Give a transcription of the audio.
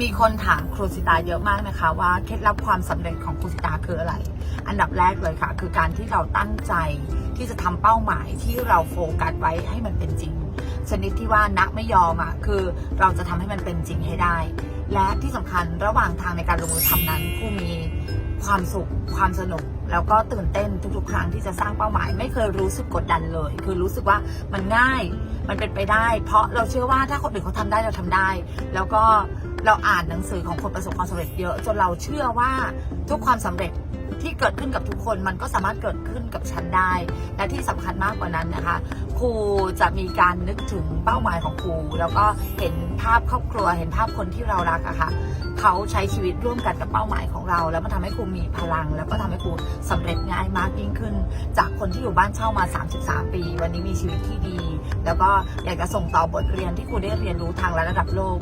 มีคนถามครูสิตาเยอะมากนะคะ ว่าเคล็ดลับความสำเร็จของครูสิตาคืออะไร อันดับแรกเลยค่ะ คือการที่เราตั้งใจที่จะทำเป้าหมายที่เราโฟกัสไว้ให้มันเป็นจริง ชนิดที่ว่านักไม่ยอมอะคือเราจะทำให้มันเป็นจริงให้ได้ และที่สำคัญระหว่างทางในการลงมือทำนั้นครูมีความสุขความสนุกแล้วก็ตื่นเต้นทุกๆ ครั้งที่จะสร้างเป้าหมาย ไม่เคยรู้สึกกดดันเลย คือรู้สึกว่ามันง่ายมันเป็นไปได้ เพราะเราเชื่อว่าถ้าคนอื่นเขาทำได้เราทำได้ แล้วก็ เราอ่านหนังสือของคนประสบความสำเร็จเยอะ จนเราเชื่อว่าทุกความสำเร็จที่เกิดขึ้นกับทุกคนมันก็สามารถเกิดขึ้นกับฉันได้ และที่สำคัญมากกว่านั้นนะคะ ครูจะมีการนึกถึงเป้าหมายของครู แล้วก็เห็นภาพครอบครัว เห็นภาพคนที่เรารักอะค่ะเขาใช้ชีวิตร่วมกันกับเป้าหมายของเรา แล้วมันทำให้ครูมีพลัง แล้วก็ทำให้ครูสำเร็จง่ายมากยิ่งขึ้น จากคนที่อยู่บ้านเช่ามา 33 ปี วันนี้มีชีวิตที่ดี แล้วก็อยากจะส่งต่อบทเรียนที่ครูได้เรียนรู้ทางระดับโลก